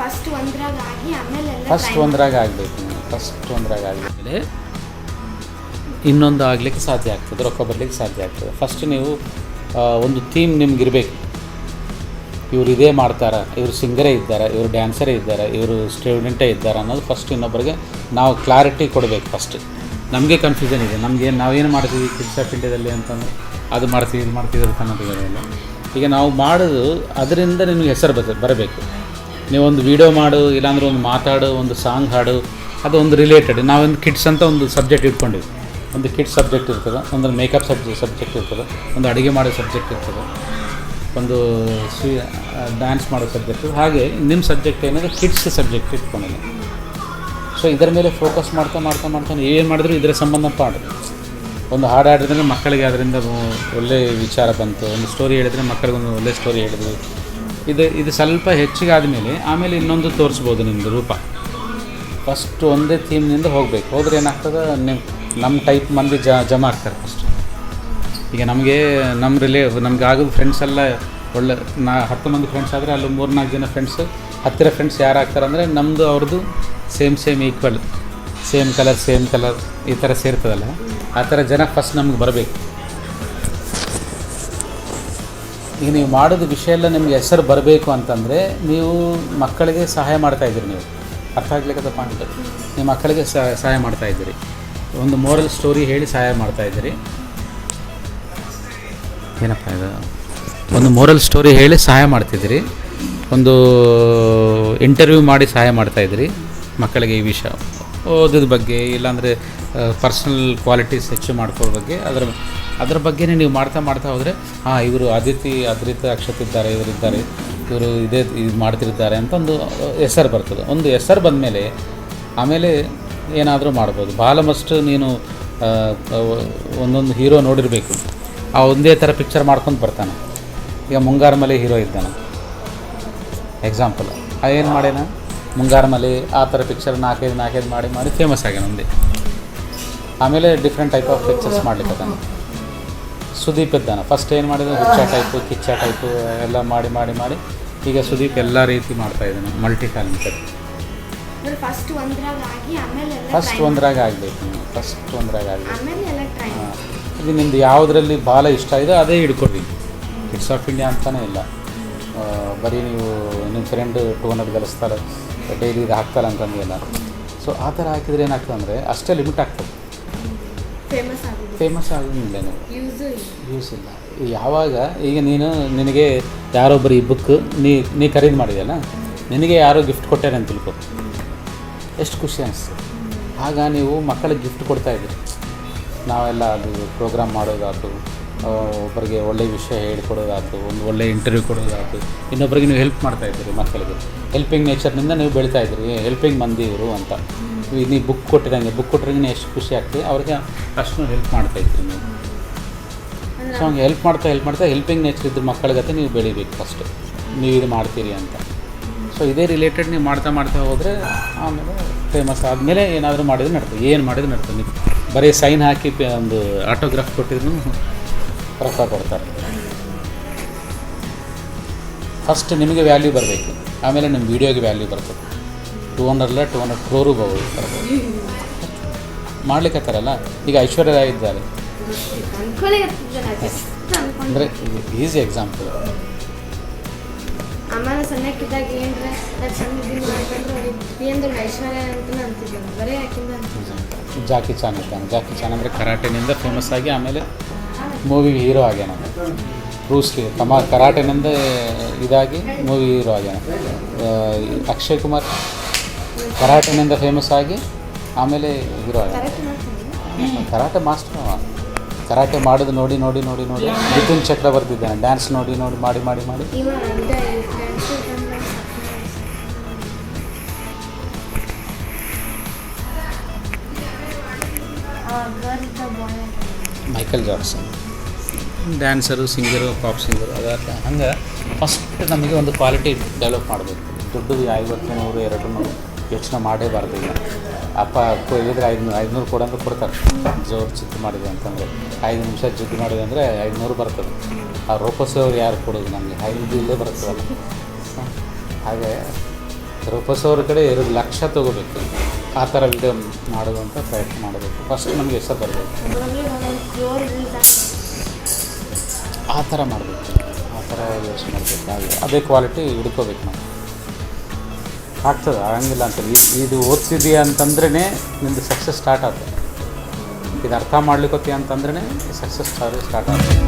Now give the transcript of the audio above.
First ಒಂದ್ರಾಗ ಆಗಿ ಆಮೇಲೆ ಫಸ್ಟ್ ಒಂದ್ರಾಗ ಆಗಬೇಕು ಫಸ್ಟ್ ಒಂದ್ರಾಗ ಆಗಬೇಕಂದ್ರೆ ಇನ್ನೊಂದು ಆಗಲಿಕ್ಕೆ ಸಾಧ್ಯ ಆಗ್ತದೆ ರೊಕ್ಕ ಬರಲಿಕ್ಕೆ ಸಾಧ್ಯ ಆಗ್ತದೆ. ಫಸ್ಟ್ ನೀವು ಒಂದು ಥೀಮ್ ನಿಮ್ಗೆ ಇರಬೇಕು ಇವ್ರು ಇದೇ ಮಾಡ್ತಾರ ಇವರು ಸಿಂಗರೇ ಇದ್ದಾರೆ ಇವರು ಡ್ಯಾನ್ಸರೇ ಇದ್ದಾರೆ ಇವರು ಸ್ಟೂಡೆಂಟೇ ಇದ್ದಾರೆ ಅನ್ನೋದು ಫಸ್ಟ್ ಇನ್ನೊಬ್ಬರಿಗೆ ನಾವು ಕ್ಲಾರಿಟಿ ಕೊಡಬೇಕು ಫಸ್ಟ್ ನಮಗೆ ಕನ್ಫ್ಯೂಷನ್ ಇದೆ. ನಮಗೆ ನಾವೇನು ಮಾಡ್ತೀವಿ ಕಿಡ್ಸ್ ಆಫ್ ಇಂಡಿಯಾದಲ್ಲಿ ಅಂತಂದರೆ? ಅದು ಮಾಡ್ತೀವಿ ಇದು ಮಾಡ್ತೀವಿ ಅಂತ ಅನ್ನೋದಿಲ್ಲ ಈಗ ನಾವು ಮಾಡೋದು ಅದರಿಂದ ನಿಮಗೆ ಹೆಸರು ಬರ ಬರಬೇಕು. ನೀವೊಂದು ವಿಡಿಯೋ ಮಾಡು, ಇಲ್ಲಾಂದ್ರೆ ಒಂದು ಮಾತಾಡು, ಒಂದು ಸಾಂಗ್ ಹಾಡು ಅದು ಒಂದು ರಿಲೇಟೆಡ್ ನಾವೊಂದು ಕಿಡ್ಸ್ ಅಂತ ಒಂದು ಸಬ್ಜೆಕ್ಟ್ ಇಟ್ಕೊಂಡಿವಿ. ಒಂದು ಕಿಡ್ಸ್ ಸಬ್ಜೆಕ್ಟ್ ಇರ್ತದೆ ಒಂದು ಮೇಕಪ್ ಸಬ್ಜೆಕ್ಟ್ ಸಬ್ಜೆಕ್ಟ್ ಇರ್ತದೆ, ಒಂದು ಅಡುಗೆ ಮಾಡೋ ಸಬ್ಜೆಕ್ಟ್ ಇರ್ತದೆ, ಒಂದು ಸ್ವೀ ಡ್ಯಾನ್ಸ್ ಮಾಡೋ ಸಬ್ಜೆಕ್ಟ್ ಹಾಗೆ ನಿಮ್ಮ ಸಬ್ಜೆಕ್ಟ್ ಏನಂದರೆ ಕಿಡ್ಸ್ ಸಬ್ಜೆಕ್ಟ್ ಇಟ್ಕೊಂಡಿಲ್ಲ ಸೊ ಇದರ ಮೇಲೆ ಫೋಕಸ್ ಮಾಡ್ತಾ ಮಾಡ್ತಾ ಮಾಡ್ತಾ ಏನು ಮಾಡಿದ್ರು ಇದರ ಸಂಬಂಧ ಪಾಡು. ಒಂದು ಹಾಡು ಹಾಡಿದ್ರೆ ಮಕ್ಕಳಿಗೆ ಅದರಿಂದ ಒಳ್ಳೆ ವಿಚಾರ ಬಂತು. ಒಂದು ಸ್ಟೋರಿ ಹೇಳಿದ್ರೆ ಮಕ್ಕಳಿಗೆ ಒಳ್ಳೆಯ ಒಳ್ಳೆ ಸ್ಟೋರಿ ಹೇಳಿದ್ರು. ಇದು ಇದು ಸ್ವಲ್ಪ ಹೆಚ್ಚಿಗೆ ಆದಮೇಲೆ ಆಮೇಲೆ ಇನ್ನೊಂದು ತೋರಿಸ್ಬೋದು ನಿಮ್ಮದು ರೂಪ. ಫಸ್ಟ್ ಒಂದೇ ಥೀಮ್ನಿಂದ ಹೋಗಬೇಕು. ಹೋದ್ರೆ ಏನಾಗ್ತದೆ? ನಿಮ್ಮ ನಮ್ಮ ಟೈಪ್ ಮಂದಿ ಜ ಜಮಾ ಆಗ್ತಾರೆ ಫಸ್ಟ್ ಈಗ ನಮಗೆ ನಮ್ಮ ರಿಲೇ ನಮ್ಗೆ ಆಗೋದು ಫ್ರೆಂಡ್ಸ್ ಎಲ್ಲ ಒಳ್ಳೆ, ನಾ ಹತ್ತು ಮಂದಿ ಫ್ರೆಂಡ್ಸ್ ಆದರೆ ಅಲ್ಲಿ ಮೂರು ನಾಲ್ಕು ಜನ ಫ್ರೆಂಡ್ಸ್ ಹತ್ತಿರ ಫ್ರೆಂಡ್ಸ್ ಯಾರು ಆಗ್ತಾರೆ ಅಂದರೆ ನಮ್ಮದು ಅವ್ರದ್ದು same same equal same colour same colour ಈ ಥರ ಸೇರ್ತದಲ್ಲ. ಆ ಥರ ಜನ ಫಸ್ಟ್ ನಮ್ಗೆ ಬರಬೇಕು. ಈಗ ನೀವು ಮಾಡೋದು ವಿಷಯ ಎಲ್ಲ ನಿಮ್ಗೆ ಹೆಸರು ಬರಬೇಕು ಅಂತಂದರೆ ನೀವು ಮಕ್ಕಳಿಗೆ ಸಹಾಯ ಮಾಡ್ತಾ ಇದ್ದೀರಿ ನೀವು. ಅರ್ಥ ಆಗ್ಲಿಕ್ಕದ ಪಾಯಿಂಟ್ ನೀವು ಮಕ್ಕಳಿಗೆ ಸಹ- ಸಹಾಯ ಮಾಡ್ತಾ ಇದ್ದೀರಿ. ಒಂದು ಮೋರಲ್ ಸ್ಟೋರಿ ಹೇಳಿ ಸಹಾಯ ಮಾಡ್ತಾ ಇದ್ದೀರಿ. ಏನಪ್ಪ ಇದು? ಒಂದು ಮೋರಲ್ ಸ್ಟೋರಿ ಹೇಳಿ ಸಹಾಯ ಮಾಡ್ತಿದ್ದೀರಿ. ಒಂದು ಇಂಟರ್ವ್ಯೂ ಮಾಡಿ ಸಹಾಯ ಮಾಡ್ತಾ ಇದ್ದೀರಿ ಮಕ್ಕಳಿಗೆ ಈ ವಿಷಯ. ಓದೋದ ಬಗ್ಗೆ, ಇಲ್ಲಾಂದರೆ ಪರ್ಸ್ನಲ್ ಕ್ವಾಲಿಟೀಸ್ ಹೆಚ್ಚು ಮಾಡ್ಕೊಳ್ಳೋ ಬಗ್ಗೆ, ಅದರ, ಅದ್ರ ಬಗ್ಗೆನೇ ನೀವು ಮಾಡ್ತಾ ಮಾಡ್ತಾ ಹೋದರೆ, ಹಾಂ, ಇವರು ಅದಿತಿ ಅದ್ರಿತ ಅಕ್ಷತಿದ್ದಾರೆ ಇವರಿದ್ದಾರೆ ಇವರು ಇದೇ, ಇದು ಮಾಡ್ತಿರ್ತಾರೆ ಅಂತ ಒಂದು ಹೆಸರು ಬರ್ತದೆ. ಒಂದು ಹೆಸರು ಬಂದಮೇಲೆ, ಆಮೇಲೆ ಏನಾದರೂ ಮಾಡ್ಬೋದು. ಮಸ್ಟ್ ನೀನು ಒಂದೊಂದು ಹೀರೋ ನೋಡಿರಬೇಕು. ಆ ಒಂದೇ ಥರ ಪಿಕ್ಚರ್ ಮಾಡ್ಕೊಂಡು ಬರ್ತಾನೆ. ಈಗ ಮುಂಗಾರು ಮಲೆ ಹೀರೋ ಇದ್ದಾನೆ. ಎಕ್ಸಾಂಪಲ್ ಏನು ಮಾಡ್ಯಾನ? ಮುಂಗಾರು ಮಲೆ ಆ ಥರ ಪಿಕ್ಚರ್ ನಾಲ್ಕೈದು ನಾಲ್ಕೈದು ಮಾಡಿ ಮಾಡಿ ಫೇಮಸ್ ಆಗಿ ಒಂದೇ ಆಮೇಲೆ ಡಿಫ್ರೆಂಟ್ ಟೈಪ್ ಆಫ್ ಪಿಕ್ಚರ್ಸ್ ಮಾಡ್ಲಿಕ್ಕೆ ಸುದೀಪ್ ಇದ್ದಾನ. ಫಸ್ಟ್ ಏನು ಮಾಡಿದ್ರು ಹುಚ್ಚ ಟೈಪು ಕಿಚ್ಚ ಟೈಪು ಎಲ್ಲ ಮಾಡಿ ಮಾಡಿ ಮಾಡಿ ಈಗ ಸುದೀಪ್ ಎಲ್ಲ ರೀತಿ ಮಾಡ್ತಾ ಇದ್ದಾನೆ ಮಲ್ಟಿ ಟ್ಯಾಲೆಂಟೆಡ್ ಫಸ್ಟ್ ಒಂದ್ರಾಗ ಆಗ್ಬೇಕು ಫಸ್ಟ್ ಒಂದ್ರಾಗ ಆಗಬೇಕು. ಇದು ನಿಮ್ದು ಯಾವುದರಲ್ಲಿ ಭಾಳ ಇಷ್ಟ ಇದೆ ಅದೇ ಹಿಡ್ಕೊಡ್ರಿ ಕಿಡ್ಸ್ ಆಫ್ ಇಂಡಿಯಾ ಅಂತಲೇ ಇಲ್ಲ. ಬರೀ ನೀವು ನಿಮ್ಮ ಫ್ರೆಂಡ್ ಟೂ ಹಂಡ್ರೆಡ್ ಗಳಿಸ್ತಾರೆ ಡೈಲಿ ಇದು ಹಾಕ್ತಾರೆ ಅಂತಂದಿಲ್ಲ ಸೊ ಆ ಥರ ಹಾಕಿದ್ರೆ ಏನಾಗ್ತದೆ ಅಂದರೆ ಅಷ್ಟೇ ಲಿಮಿಟ್ ಆಗ್ತದೆ. ಫೇಮಸ್ ಆಗಿಲ್ಲ ನೀವು ಯೂಸು ಇಲ್ಲ. ಯಾವಾಗ ಈಗ ನೀನು ನಿನಗೆ ಯಾರೊಬ್ಬರು ಈ ಬುಕ್ ನೀ ನೀ ಖರೀದಿ ಮಾಡಿದೆಯಲ್ಲ? ನಿನಗೆ ಯಾರೋ ಗಿಫ್ಟ್ ಕೊಟ್ಟಾರೆ ಅಂತ ತಿಳ್ಕೊ. ಎಷ್ಟು ಖುಷಿ ಅನಿಸ್ತು ಆಗ ನೀವು ಮಕ್ಕಳಿಗೆ ಗಿಫ್ಟ್ ಕೊಡ್ತಾ ಇದ್ದೀರಿ. ನಾವೆಲ್ಲ ಅದು ಪ್ರೋಗ್ರಾಮ್ ಮಾಡೋದಾಯ್ತು ಆ, ಒಬ್ಬರಿಗೆ ಒಳ್ಳೆಯ ವಿಷಯ ಹೇಳಿಕೊಡೋದಾಯ್ತು, ಒಂದು ಒಳ್ಳೆಯ ಇಂಟರ್ವ್ಯೂ ಕೊಡೋದಾಯ್ತು. ಇನ್ನೊಬ್ಬರಿಗೆ ನೀವು ಹೆಲ್ಪ್ ಮಾಡ್ತಾ ಇದ್ದೀರಿ ಮಕ್ಕಳಿಗೆ. ಹೆಲ್ಪಿಂಗ್ ನೇಚರ್ನಿಂದ ನೀವು ಬೆಳೀತಾ ಇದ್ದೀರಿ. ಹೆಲ್ಪಿಂಗ್ ಮಂದಿ ಇವರು ಅಂತ. ನೀವು ಬುಕ್ ಕೊಟ್ಟಿರಂಗೆ ಬುಕ್ ಕೊಟ್ಟಿರಂಗೆ ಎಷ್ಟು ಖುಷಿ ಆಗ್ತದೆ ಅವ್ರಿಗೆ ಅಷ್ಟು ಹೆಲ್ಪ್ ಮಾಡ್ತಾ ಇದ್ದೀರಿ ನೀವು. ಸೊ ಹಂಗೆ ಹೆಲ್ಪ್ ಮಾಡ್ತಾ ಹೆಲ್ಪ್ ಮಾಡ್ತಾ ಹೆಲ್ಪಿಂಗ್ ನೇಚರ್ ಇದ್ದ ಮಕ್ಕಳಿಗತ್ತೆ ನೀವು ಬೆಳಿಬೇಕು ಫಸ್ಟ್ ನೀವು ಇದು ಮಾಡ್ತೀರಿ ಅಂತ. ಸೊ ಇದೇ ರಿಲೇಟೆಡ್ ನೀವು ಮಾಡ್ತಾ ಮಾಡ್ತಾ ಹೋದರೆ ಆಮೇಲೆ ಫೇಮಸ್ ಆದಮೇಲೆ ಏನಾದರೂ ಮಾಡಿದ್ರೆ ನಡ್ತದೆ ಏನು ಮಾಡಿದ್ರೆ ನಡ್ತದೆ ನೀವು ಬರೀ ಸೈನ್ ಹಾಕಿ, ಒಂದು ಆಟೋಗ್ರಾಫ್ ಕೊಟ್ಟಿದ್ರು. ರೊಕ್ಕ ಕೊಡ್ತಾರೆ. ಫಸ್ಟ್ ನಿಮಗೆ ವ್ಯಾಲ್ಯೂ ಬರಬೇಕು. ಆಮೇಲೆ ನಿಮ್ಮ ವೀಡಿಯೋಗೆ ವ್ಯಾಲ್ಯೂ ಬರ್ತದೆ. ಟೂ ಹಂಡ್ರೆಡ್ಲ ಟೂ ಹಂಡ್ರೆಡ್ ಕ್ರೋರು ಬರ್ಬೋದು ಮಾಡ್ಲಿಕ್ಕತ್ತಾರಲ್ಲ ಈಗ ಐಶ್ವರ್ಯ ರಾಯ್ ಇದ್ದಾರೆ. ಅಂದರೆ ಈಸಿ ಎಕ್ಸಾಂಪಲ್ ಆಮೇಲೆ ಸಣ್ಣಕ್ಕಿದ್ದಾಗ ಏನ್ರ ನಾನು ಸಣ್ಣ ಇದೀನಿ ಮಾಡ್ಕೊಂಡ್ರೆ ಏನು ಐಶ್ವರ್ಯ ಅಂತ ಅಂತಿದ್ದೆ ಬರೀ ಯಾಕಿಂದ ಅಂತಿದ್ದೆ ಜಾಕಿ ಚಾನ್ ಇದ್ದಾನೆ ಜಾಕಿ ಚಾನ್ ಅಂದರೆ ಕರಾಟೆನಿಂದ ಫೇಮಸ್ ಆಗಿ ಆಮೇಲೆ ಮೂವಿ ಹೀರೋ ಆಗ್ಯಾನ ಬ್ರೂಸ್ಲಿ ತಮ್ಮ ಕರಾಟೆನಿಂದ ಇದಾಗಿ ಮೂವಿ ಹೀರೋ ಆಗ್ಯಾನ ಅಕ್ಷಯ್ ಕುಮಾರ್ ಕರಾಟೆನಿಂದ ಫೇಮಸ್ ಆಗಿ ಆಮೇಲೆ ಹೀರೋ ಆಗ್ಯಾನ ಕರಾಟೆ ಮಾಸ್ಟರ್ ಕರಾಟೆ ಮಾಡೋದು ನೋಡಿ ನೋಡಿ ನೋಡಿ ನೋಡಿ. ಮಿಥುನ್ ಚಕ್ರ ಬರ್ತಿದ್ದಾನೆ ಡ್ಯಾನ್ಸ್ ನೋಡಿ ನೋಡಿ ಮಾಡಿ ಮಾಡಿ ಮಾಡಿ. Michael Jackson dancer, singer, pop singer, ಅದ ಹಂಗೆ ಫಸ್ಟ್ ನಮಗೆ ಒಂದು ಕ್ವಾಲಿಟಿ ಡೆವಲಪ್ ಮಾಡಬೇಕು. ದುಡ್ಡು ಐವತ್ತು, ನೂರು, ಎರಡು ನೂರು ಯೋಚನೆ ಮಾಡೇಬಾರ್ದು ಈಗ. ಅಪ್ಪ ಕೊಯ್ದಿದ್ರೆ ಐದುನೂರು ಐದುನೂರು ಕೊಡೋಂಗೆ ಕೊಡ್ತಾರೆ. ಜೋರು ಚಿತ್ರ ಮಾಡಿದೆ ಅಂತಂದರೆ. ಐದು ನಿಮಿಷ ಜಿದ್ದು ಮಾಡಿದೆ ಅಂದರೆ ಐದುನೂರು ಬರ್ತದೆ. ಆ ರೋಪಸ್ ಅವ್ರು ಯಾರು ಕೊಡೋದು ನಮಗೆ? ಐದು ಇಲ್ಲೇ ಬರ್ತದಲ್ಲ. ಹಾಗೆ ಅವ್ರ ಕಡೆ ಎರಡು ಲಕ್ಷ ತೊಗೋಬೇಕು. ಆ ಥರ ವಿಡಿಯೋ ಅಂತ ಪ್ರಯತ್ನ ಮಾಡಬೇಕು. ಫಸ್ಟ್ ನಮಗೆ ಹೆಸರು ಬರಬೇಕು. ಆ ಥರ ಮಾಡಬೇಕು. ಆ ಥರ ಯೋಚನೆ ಮಾಡಬೇಕು. ಹಾಗೆ ಅದೇ ಕ್ವಾಲಿಟಿ ಹಿಡ್ಕೋಬೇಕು ನಾವು. ಆಗ್ತದೆ, ಆಗಂಗಿಲ್ಲ ಅಂತ. ಇದು ಓದ್ತಿದೀಯ ಅಂತಂದ್ರೇ ನಿಮ್ಮದು ಸಕ್ಸಸ್ ಸ್ಟಾರ್ಟ್ ಆಗ್ತದೆ ಇದು ಅರ್ಥ ಮಾಡ್ಲಿಕ್ಕೆ ಅಂತಂದ್ರೇ ಸಕ್ಸಸ್ ಸ್ಟಾರ್ಟ್ ಆಗ್ತದೆ